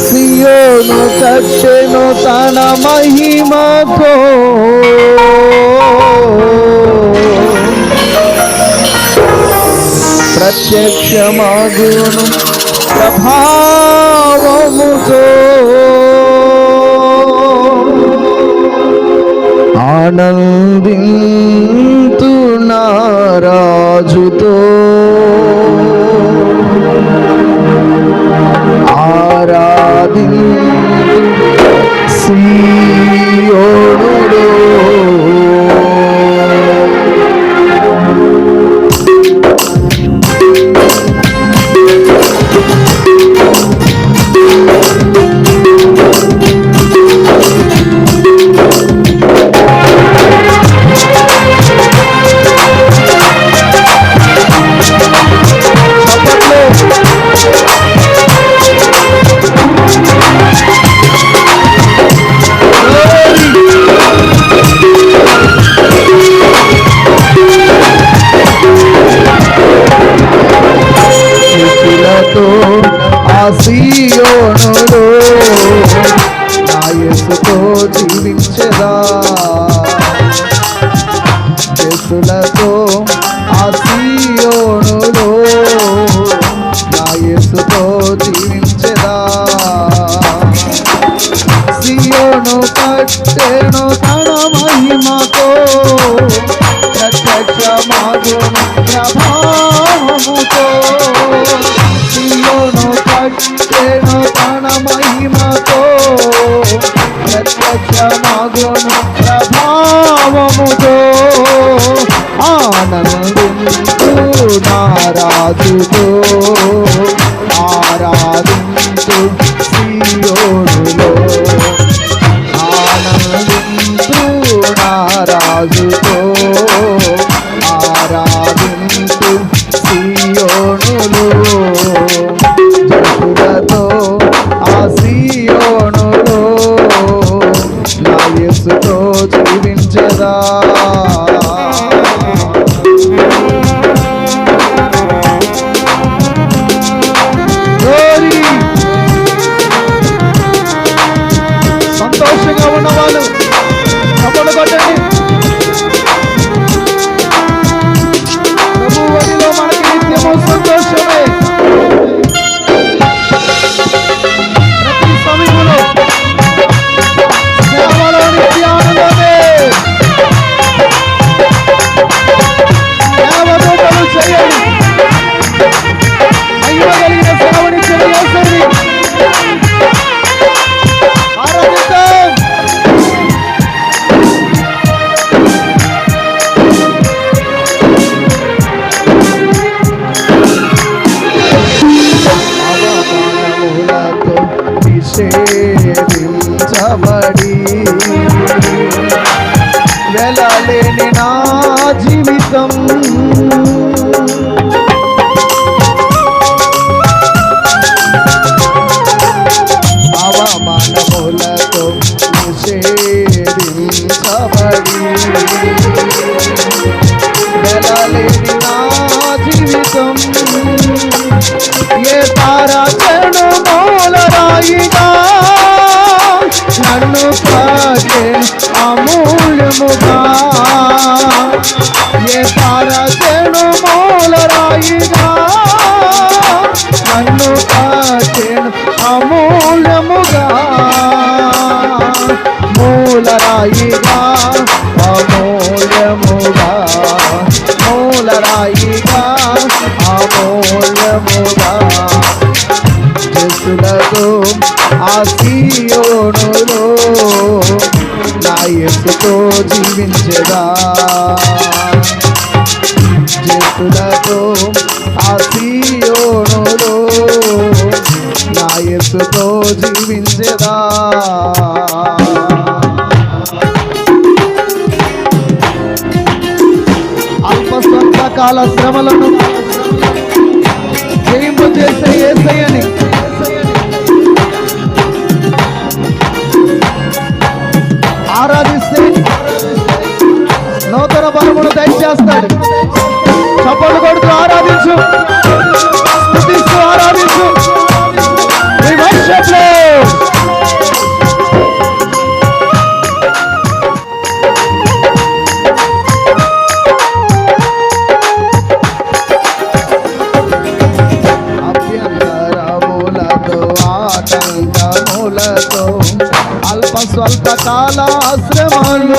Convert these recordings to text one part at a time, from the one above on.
సియోను కట్టెను తన మహిమతో ప్రత్యక్షమాగును ప్రభావముతో. ఆనంద ఆసీయోనులో నా యేసుతో జీవించదా యేసులతో ఆసీయోనులో నా యేసుతో జీవించదా ప్రభావముతో ఆనందించు నారాజుతో. Oh. నిషేధించబడి వెళ్ళలేని నా జీవితం. అవమానములతో నిషేధించబడి వెళ్ళలేని నా జీవితం. ఏ తారా అమూల్యముగా ఏ తారాచరణు మూలరాయిగా. నన్ను కాచేను అమూల్యముగా. మూలరాయిగా అమూల్యముగా. మూలరాయిగా అమూల్యముగా. నా జీవించదా? చేతులతో ఆసియోనులో నా ఎత్తుతో జీవించదా? అల్పస్వంత కాల శ్రమలను జయింపు చేసే ఏసయ్యని చేస్తాడు. చప్పట్లు కొడుతూ ఆరాధించు. ఆరాధించు. అల్ప స్వల్ప కాల ఆశ్రమాలు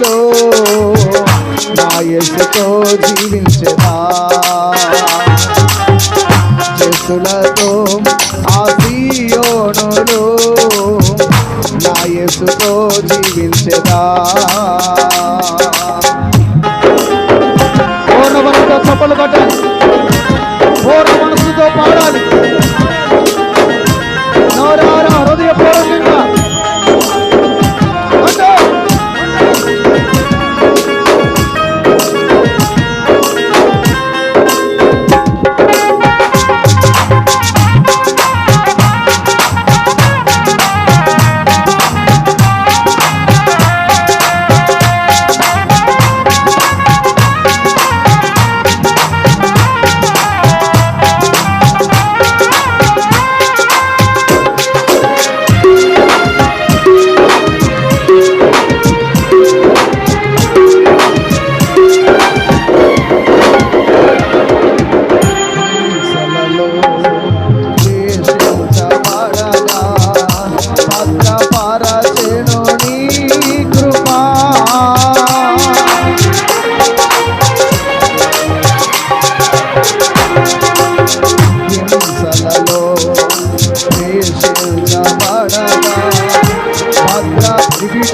స్థితిలో నా యశతో జీవించదా చేతులతో నా యశతో జీవించదా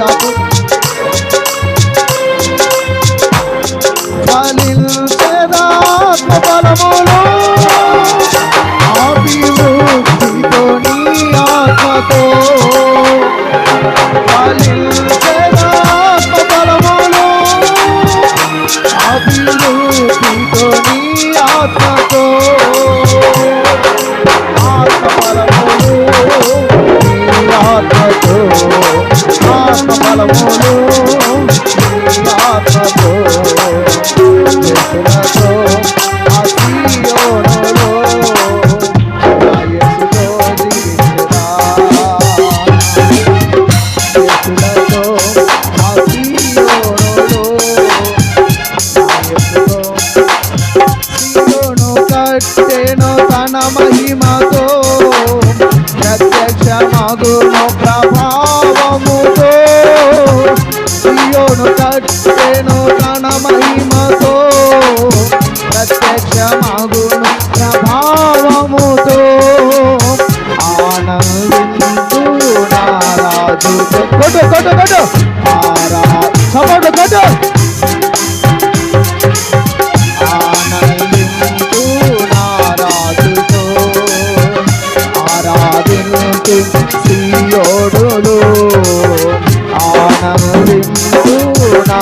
Yeah. తను తన మహిమతో ప్రత్యక్షమగును ప్రభావముతో. సియోను కట్టెను తన మహిమతో ఆనందించు నా